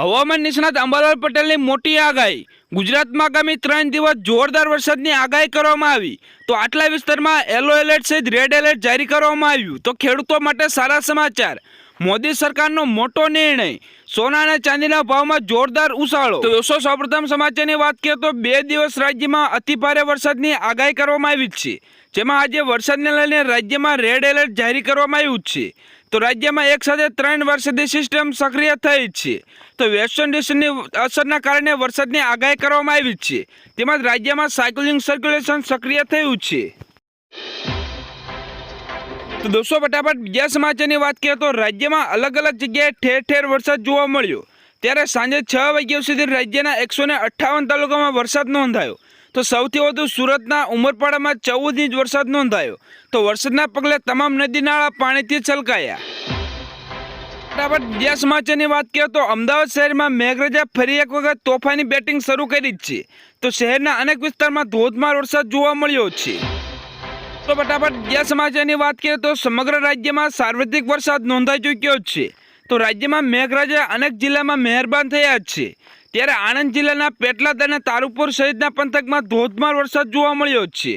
હવામાન નિષ્ણાત અંબાલાલ પટેલની મોટી આગાહી. ગુજરાતમાં આગામી ત્રણ દિવસ જોરદાર વરસાદની આગાહી કરવામાં આવી. તો આટલા વિસ્તારમાં યલો એલર્ટ સહિત રેડ એલર્ટ જારી કરવામાં આવ્યું. તો ખેડૂતો માટે સારા સમાચાર. મોદી સરકારનો મોટો નિર્ણય. સોના અને ચાંદીના ભાવમાં જોરદાર ઉછાળો. તો દોસ્તો, સૌપ્રથમ સમાચારની વાત કરીએ તો બે દિવસ રાજ્યમાં અતિભારે વરસાદની આગાહી કરવામાં આવી છે. જેમાં આજે વરસાદને લઈને રાજ્યમાં રેડ એલર્ટ જારી કરવામાં આવ્યું છે. તો રાજ્યમાં એક સાથે ત્રણ વરસાદી સિસ્ટમ સક્રિય થઈ છે. તો વેસ્ટર્ન ડિસ્ટની અસરના કારણે વરસાદની આગાહી કરવામાં આવી છે. તેમજ રાજ્યમાં સાયકલિંગ સર્ક્યુલેશન સક્રિય થયું છે. તો દોસ્તો, ફટાફટ બીજા સમાચારની વાત કરીએ તો રાજ્યમાં અલગ અલગ જગ્યાએ ઠેર ઠેર વરસાદ જોવા મળ્યો. ત્યારે સાંજે છ વાગ્યા સુધી રાજ્યના એકસો અઠ્ઠાવન તાલુકામાં વરસાદ નોંધાયો. તો સૌથી વધુ સુરતના ઉમરપાડામાં ચૌદ ઇંચ વરસાદ નોંધાયો. તો વરસાદના પગલે તમામ નદી નાળા પાણીથી છલકાયા. ફટાફટ બીજા સમાચારની વાત કરીએ તો અમદાવાદ શહેરમાં મેઘરાજા ફરી એક વખત તોફાની બેટિંગ શરૂ કરી છે. તો શહેરના અનેક વિસ્તારમાં ધોધમાર વરસાદ જોવા મળ્યો છે. તો ફટાફટ બીજા સમાચારની વાત કરીએ તો સમગ્ર રાજ્યમાં સાર્વત્રિક વરસાદ નોંધાઈ ચૂક્યો છે. તો રાજ્યમાં મેઘરાજા અનેક જિલ્લામાં મહેરબાન થયા છે. ત્યારે આણંદ જિલ્લાના પેટલાદ અને તારુપુર સહિતના પંથકમાં ધોધમાર વરસાદ જોવા મળ્યો છે.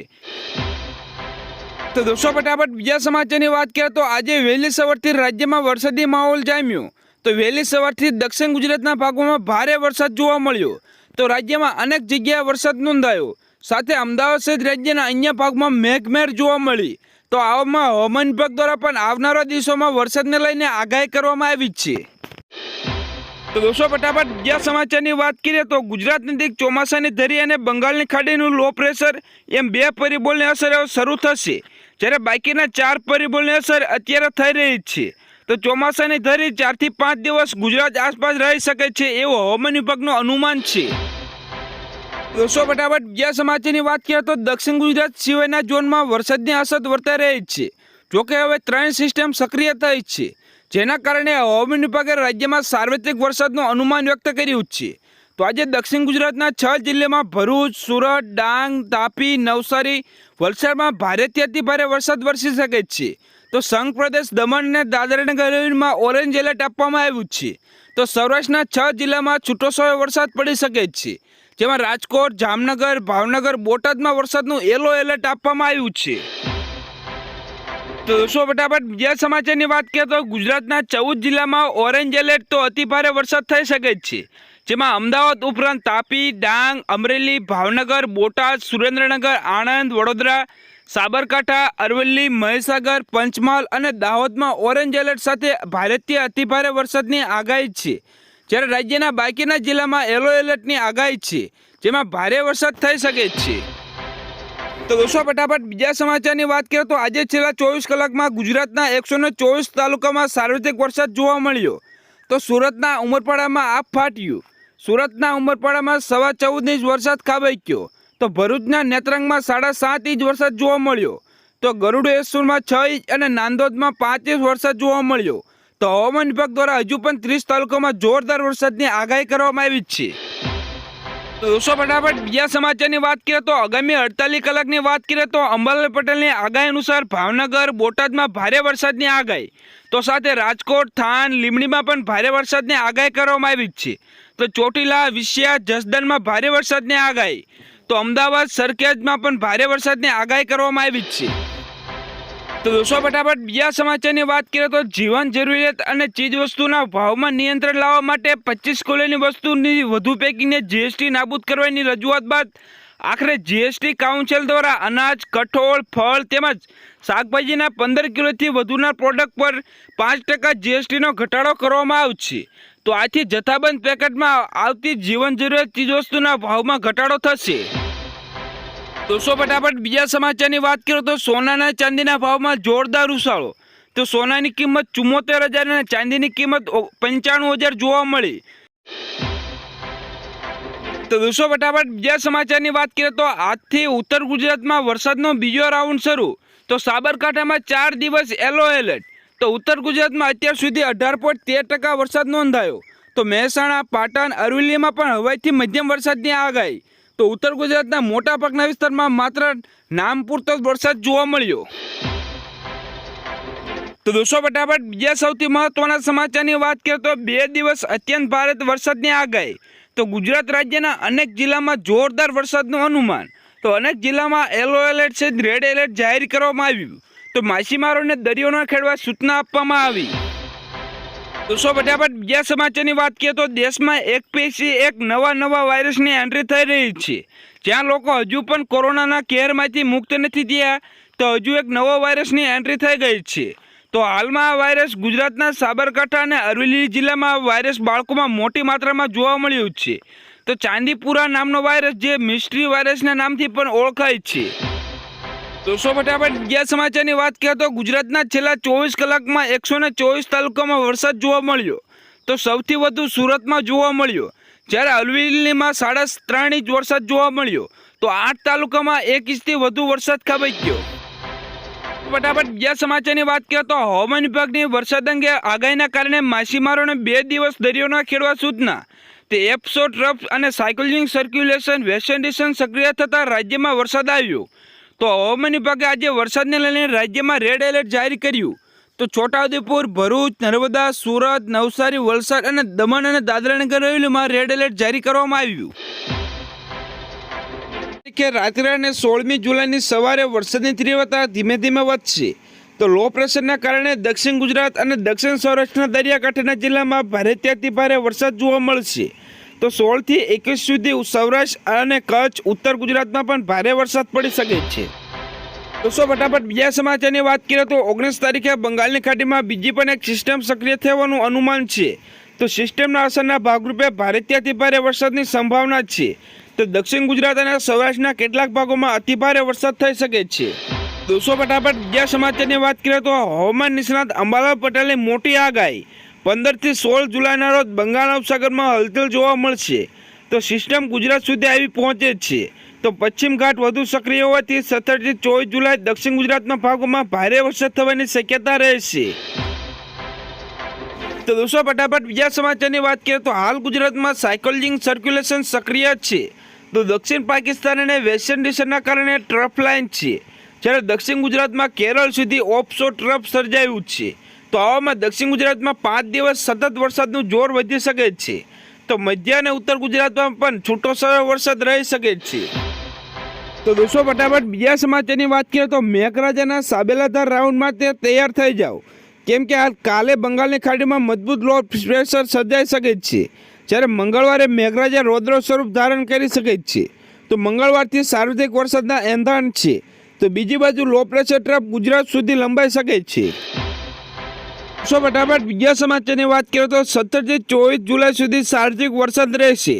તો દોસ્તો, ફટાફટ બીજા સમાચારની વાત કરીએ તો આજે વહેલી સવારથી રાજ્યમાં વરસાદી માહોલ જામ્યો. તો વહેલી સવારથી દક્ષિણ ગુજરાતના ભાગોમાં ભારે વરસાદ જોવા મળ્યો. તો રાજ્યમાં અનેક જગ્યાએ વરસાદ નોંધાયો. સાથે અમદાવાદ સહિત રાજ્યના અન્ય ભાગમાં મેઘમેર જોવા મળી. તો આવામાં હવામાન વિભાગ દ્વારા પણ આવનારા દિવસોમાં વરસાદને લઈને આગાહી કરવામાં આવી છે. તો દોસ્તો, ફટાફટ બીજા સમાચારની વાત કરીએ તો ગુજરાત નજીક ચોમાસાની ધરી અને બંગાળની ખાડીનું લો પ્રેશર એમ બે પરિબળની અસર શરૂ થશે. જ્યારે બાકીના ચાર પરિબળની અસર અત્યારે થઈ રહી છે. તો ચોમાસાની ધરી ચારથી પાંચ દિવસ ગુજરાત આસપાસ રહી શકે છે એવો હવામાન વિભાગનું અનુમાન છે. દોસ્તો, ફટાફટ બીજા સમાચારની વાત કરીએ તો દક્ષિણ ગુજરાત સિવાયના ઝોનમાં વરસાદની અસર વર્તાઈ રહી છે. જોકે હવે ત્રણ સિસ્ટમ સક્રિય થઈ છે. જેના કારણે હવામાન વિભાગે રાજ્યમાં સાર્વત્રિક વરસાદનું અનુમાન વ્યક્ત કર્યું છે. તો આજે દક્ષિણ ગુજરાતના છ જિલ્લામાં ભરૂચ, સુરત, ડાંગ, તાપી, નવસારી વલસાડમાં ભારેથી અતિભારે વરસાદ વરસી શકે છે. તો સંઘ પ્રદેશ દમણ અને દાદરા હવેલીમાં ઓરેન્જ એલર્ટ આપવામાં આવ્યું છે. તો સૌરાષ્ટ્રના છ જિલ્લામાં છૂટોછવાયો વરસાદ પડી શકે છે. જેમાં રાજકોટ, જામનગર, ભાવનગર, બોટાદમાં વરસાદનું યલો એલર્ટ આપવામાં આવ્યું છે. તો ફટાફટ બીજા સમાચારની વાત કરીએ તો ગુજરાતના ચૌદ જિલ્લામાં ઓરેન્જ એલર્ટ તો અતિભારે વરસાદ થઈ શકે જ છે. જેમાં અમદાવાદ ઉપરાંત તાપી, ડાંગ, અમરેલી, ભાવનગર, બોટાદ, સુરેન્દ્રનગર, આણંદ, વડોદરા, સાબરકાંઠા, અરવલ્લી, મહીસાગર, પંચમહાલ અને દાહોદમાં ઓરેન્જ એલર્ટ સાથે ભારતીય અતિભારે વરસાદની આગાહી છે. જ્યારે રાજ્યના બાકીના જિલ્લામાં યલો એલર્ટની આગાહી છે, જેમાં ભારે વરસાદ થઈ શકે છે. તો દોસ્તો, ફટાફટ બીજા સમાચારની વાત કરીએ તો આજે છેલ્લા ચોવીસ કલાકમાં ગુજરાતના એકસો ચોવીસ તાલુકામાં સાર્વત્રિક વરસાદ જોવા મળ્યો. તો સુરતના ઉમરપાડામાં આપ ફાટ્યું. સુરતના ઉમરપાડામાં સવા ચૌદ ઇંચ વરસાદ ખાબક્યો. તો ભરૂચના નેત્રંગમાં સાડા સાત ઇંચ વરસાદ જોવા મળ્યો. તો ગરુડેશ્વરમાં છ ઇંચ અને નાંદોદમાં પાંચ ઇંચ વરસાદ જોવા મળ્યો. તો હવામાન વિભાગ દ્વારા હજુ પણ ત્રીસ તાલુકામાં જોરદાર વરસાદની આગાહી કરવામાં આવી છે. દોસ્તો ફટાફટ બીજા સમાચારની વાત કરીએ તો આગામી અડતાલીસ કલાકની વાત કરીએ તો અંબાલાલ પટેલની આગાહી અનુસાર ભાવનગર, બોટાદમાં ભારે વરસાદની આગાહી. તો સાથે રાજકોટ, થાન, લીમડીમાં પણ ભારે વરસાદની આગાહી કરવામાં આવી જ છે. તો ચોટીલા, વિશિયા, જસદણમાં ભારે વરસાદની આગાહી. તો અમદાવાદ સરખેજમાં પણ ભારે વરસાદની આગાહી કરવામાં આવી જ છે. તો દોસ્તો, ફટાફટ બીજા સમાચારની વાત કરીએ તો જીવન જરૂરિયાત અને ચીજવસ્તુના ભાવમાં નિયંત્રણ લાવવા માટે પચીસ કિલોની વસ્તુની વધુ પેકિંગને જીએસટી નાબૂદ કરવાની રજૂઆત બાદ આખરે જીએસટી કાઉન્સિલ દ્વારા અનાજ, કઠોળ, ફળ તેમજ શાકભાજીના પંદર કિલોથી વધુના પ્રોડક્ટ પર પાંચ ટકા જીએસટીનો ઘટાડો કરવામાં આવશે. તો આથી જથ્થાબંધ પેકેટમાં આવતી જીવન જરૂરિયાત ચીજવસ્તુના ભાવમાં ઘટાડો થશે. દોસ્તો ફટાફટ બીજા સમાચારની વાત કરીએ તો સોનાના ચાંદીના ભાવમાં જોરદાર ઉછાળો. તો સોનાની કિંમત ચુમ્મોતેર હજાર અને ચાંદીની કિંમત પંચાણું હજાર જોવા મળી. તો દોસ્તો ફટાફટ બીજા સમાચારની વાત કરીએ તો આજથી ઉત્તર ગુજરાતમાં વરસાદનો બીજો રાઉન્ડ શરૂ. તો સાબરકાંઠામાં ચાર દિવસ યલો એલર્ટ. તો ઉત્તર ગુજરાતમાં અત્યાર સુધી અઢાર પોઈન્ટ તેર ટકા વરસાદ નોંધાયો. તો મહેસાણા, પાટણ, અરવલ્લીમાં પણ હવાઈથી મધ્યમ વરસાદની આગાહી. તો ઉત્તર ગુજરાતના મોટા ભાગના વિસ્તારમાં માત્ર નામ પૂરતો જ વરસાદ જોવા મળ્યો. તો દોસ્તો, ફટાફટ બીજા સૌથી મહત્વના સમાચારની વાત કરીએ તો બે દિવસ અત્યંત ભારે વરસાદની આગાહી. તો ગુજરાત રાજ્યના અનેક જિલ્લામાં જોરદાર વરસાદનું અનુમાન. તો અનેક જિલ્લામાં યલો એલર્ટ છે રેડ એલર્ટ જાહેર કરવામાં આવ્યું. તો માછીમારોને દરિયો ખેડવા સૂચના આપવામાં આવી. દોસ્તો ફટાફટ બીજા સમાચારની વાત કરીએ તો દેશમાં એક પછી એક નવા નવા વાયરસની એન્ટ્રી થઈ રહી છે. જ્યાં લોકો હજુ પણ કોરોનાના કેરમાંથી મુક્ત નથી થયા, તો હજુ એક નવો વાયરસની એન્ટ્રી થઈ ગઈ છે. તો હાલમાં આ વાયરસ ગુજરાતના સાબરકાંઠા અને અરવલ્લી જિલ્લામાં વાયરસ બાળકોમાં મોટી માત્રામાં જોવા મળ્યું છે. તો ચાંદીપુરા નામનો વાયરસ જે મિસ્ટ્રી વાયરસના નામથી પણ ઓળખાય છે. દોસ્તો ફટાફટ બીજા સમાચારની વાત કરીએ તો ગુજરાતના છેલ્લા ચોવીસ કલાકમાં એકસો ને ચોવીસ તાલુકામાં વરસાદ જોવા મળ્યો. તો સૌથી વધુ સુરતમાં જોવા મળ્યો. જ્યારે અરવલ્લીમાં સાડા ત્રણ ઇંચ વરસાદ જોવા મળ્યો. તો આઠ તાલુકામાં એક ઇંચથી વધુ વરસાદ ખાબકી ગયો. ફટાફટ બીજા સમાચારની વાત કરીએ તો હવામાન વિભાગની વરસાદ અંગે આગાહીના કારણે માછીમારોને બે દિવસ દરિયોના ખેડવા સૂચના. તે એપ્સો ટ્રફ અને સાયકલિંગ સર્ક્યુલેશન વેસ્ટર્ન સક્રિય થતાં રાજ્યમાં વરસાદ આવ્યો. તો હવામાન વિભાગે આજે વરસાદને લઈને રાજ્યમાં રેડ એલર્ટ જાહેર કર્યું. તો છોટાઉદેપુર, ભરૂચ, નર્મદા, સુરત, નવસારી, વલસાડ અને દમણ અને દાદરાનગર હવેલીમાં રેડ એલર્ટ જારી કરવામાં આવ્યું. કે રાત્રે અને સોળમી જુલાઈની સવારે વરસાદની તીવ્રતા ધીમે ધીમે વધશે. તો લો પ્રેશરના કારણે દક્ષિણ ગુજરાત અને દક્ષિણ સૌરાષ્ટ્રના દરિયાકાંઠાના જિલ્લામાં ભારે ત્યાંથી ભારે વરસાદ જોવા મળશે. તો સોળથી એકવીસ સુધી સૌરાષ્ટ્ર અને કચ્છ, ઉત્તર ગુજરાતમાં પણ ભારે વરસાદ પડી શકે છે. દોસ્તો ફટાફટ બીજા સમાચારની વાત કરીએ તો ઓગણીસ તારીખે બંગાળની ખાડીમાં બીજી પણ એક સિસ્ટમ સક્રિય થવાનું અનુમાન છે. તો સિસ્ટમના અસરના ભાગરૂપે અતિ ભારે વરસાદની સંભાવના છે. તો દક્ષિણ ગુજરાત અને સૌરાષ્ટ્રના કેટલાક ભાગોમાં અતિભારે વરસાદ થઈ શકે છે. દોસ્તો ફટાફટ બીજા સમાચારની વાત કરીએ તો હવામાન નિષ્ણાત અંબાલાલ પટેલની મોટી આગાહી. પંદરથી સોળ જુલાઈના રોજ બંગાળ ઉપસાગરમાં હલચલ જોવા મળશે. તો સિસ્ટમ ગુજરાત સુધી આવી પહોંચે છે. તો પશ્ચિમ ઘાટ વધુ સક્રિય હોવાથી સત્તરથી ચોવીસ જુલાઈ દક્ષિણ ગુજરાતના ભાગોમાં ભારે વરસાદ થવાની શક્યતા રહેશે. તો દોસ્તો, ફટાફટ બીજા સમાચારની વાત કરીએ તો હાલ ગુજરાતમાં સાયકલિંગ સર્ક્યુલેશન સક્રિય છે. તો દક્ષિણ પાકિસ્તાન અને વેસ્ટર્ન દિશાના કારણે ટ્રફ લાઇન છે. જ્યારે દક્ષિણ ગુજરાતમાં કેરળ સુધી ઓફશોર ટ્રફ સર્જાયું છે. તો આવામાં દક્ષિણ ગુજરાતમાં પાંચ દિવસ સતત વરસાદનું જોર વધી શકે છે. તો મધ્ય અને ઉત્તર ગુજરાતમાં પણ છૂટો સરો વરસાદ રહી શકે છે. તો દોસ્તો, ફટાફટ બીજા સમાચારની વાત કરીએ તો મેઘરાજાના સાબેલાધાર રાઉન્ડમાં તે તૈયાર થઈ જાઓ. કેમ કે આ કાલે બંગાળની ખાડીમાં મજબૂત લો પ્રેશર સર્જાઈ શકે છે. જ્યારે મંગળવારે મેઘરાજા રૌદ્ર સ્વરૂપ ધારણ કરી શકે છે. તો મંગળવારથી સાર્વત્રિક વરસાદના એંધાણ છે. તો બીજી બાજુ લો પ્રેશર ટ્રફ ગુજરાત સુધી લંબાઈ શકે છે. સો ફટાફટ બીજા સમાચારની વાત કરીએ તો સત્તરથી ચોવીસ જુલાઈ સુધી સાર્વત્રિક વરસાદ રહેશે.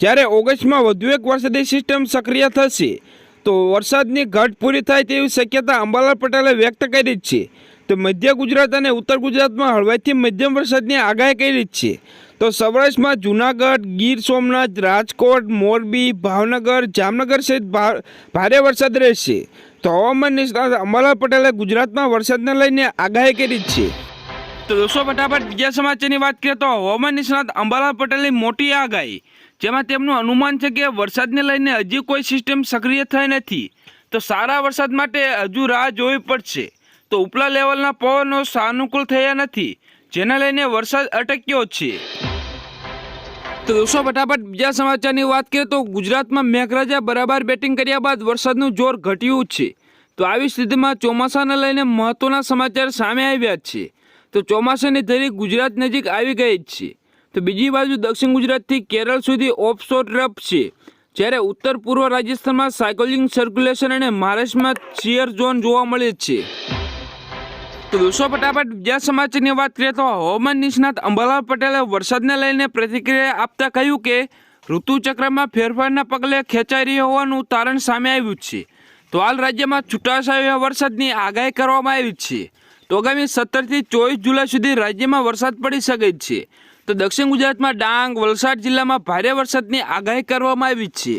જ્યારે ઓગસ્ટમાં વધુ એક વરસાદી સિસ્ટમ સક્રિય થશે. તો વરસાદની ઘટ પૂરી થાય તેવી શક્યતા અંબાલાલ પટેલે વ્યક્ત કરી છે. તો મધ્ય ગુજરાત અને ઉત્તર ગુજરાતમાં હળવાથી મધ્યમ વરસાદની આગાહી કરી છે. તો સૌરાષ્ટ્રમાં જૂનાગઢ, ગીર સોમનાથ, રાજકોટ, મોરબી, ભાવનગર, જામનગર સહિત ભારે વરસાદ રહેશે. તો હવામાન નિષ્ણાત અંબાલાલ પટેલે ગુજરાતમાં વરસાદને લઈને આગાહી કરી છે. દોસ્તો, ફટાફટ બીજા સમાચારની વાત કરીએ તો હવામાન નિષ્ણાત અંબાલાલ પટેલની મોટી આગાહી જેમાં તેમનું અનુમાન છે કે વરસાદને લઈને હજી કોઈ સિસ્ટમ સક્રિય થઈ નથી. તો સારા વરસાદ માટે હજુ રાહ જોવી પડશે. તો ઉપલા લેવલના પવનો સાનુકૂળ થયા નથી, જેને લઈને વરસાદ અટક્યો છે. તો દોસ્તો, ફટાફટ બીજા સમાચારની વાત કરીએ તો ગુજરાતમાં મેઘરાજા બરાબર બેટિંગ કર્યા બાદ વરસાદનું જોર ઘટ્યું છે. તો આવી સ્થિતિમાં ચોમાસાને લઈને મહત્વના સમાચાર સામે આવ્યા છે. તો ચોમાસાની ધરી ગુજરાત નજીક આવી ગઈ જ છે. તો બીજી બાજુ દક્ષિણ ગુજરાતથી કેરળ સુધી ઓફશોર ટ્રફ છે. જ્યારે ઉત્તર પૂર્વ રાજસ્થાનમાં સાયકલિંગ સર્ક્યુલેશન અને મહારાષ્ટ્રમાં શિયર ઝોન જોવા મળે છે. તો દોસ્તો ફટાફટ બીજા સમાચારની વાત કરીએ તો હવામાન નિષ્ણાત અંબાલાલ પટેલે વરસાદને લઈને પ્રતિક્રિયા આપતા કહ્યું કે ઋતુચક્રમાં ફેરફારના પગલે ખેંચાઈ રહી હોવાનું તારણ સામે આવ્યું છે. તો હાલ રાજ્યમાં છૂટાછવાયા વરસાદની આગાહી કરવામાં આવી છે. તો આગામી સત્તરથી ચોવીસ જુલાઈ સુધી રાજ્યમાં વરસાદ પડી શકે છે. તો દક્ષિણ ગુજરાતમાં ડાંગ, વલસાડ જિલ્લામાં ભારે વરસાદની આગાહી કરવામાં આવી છે.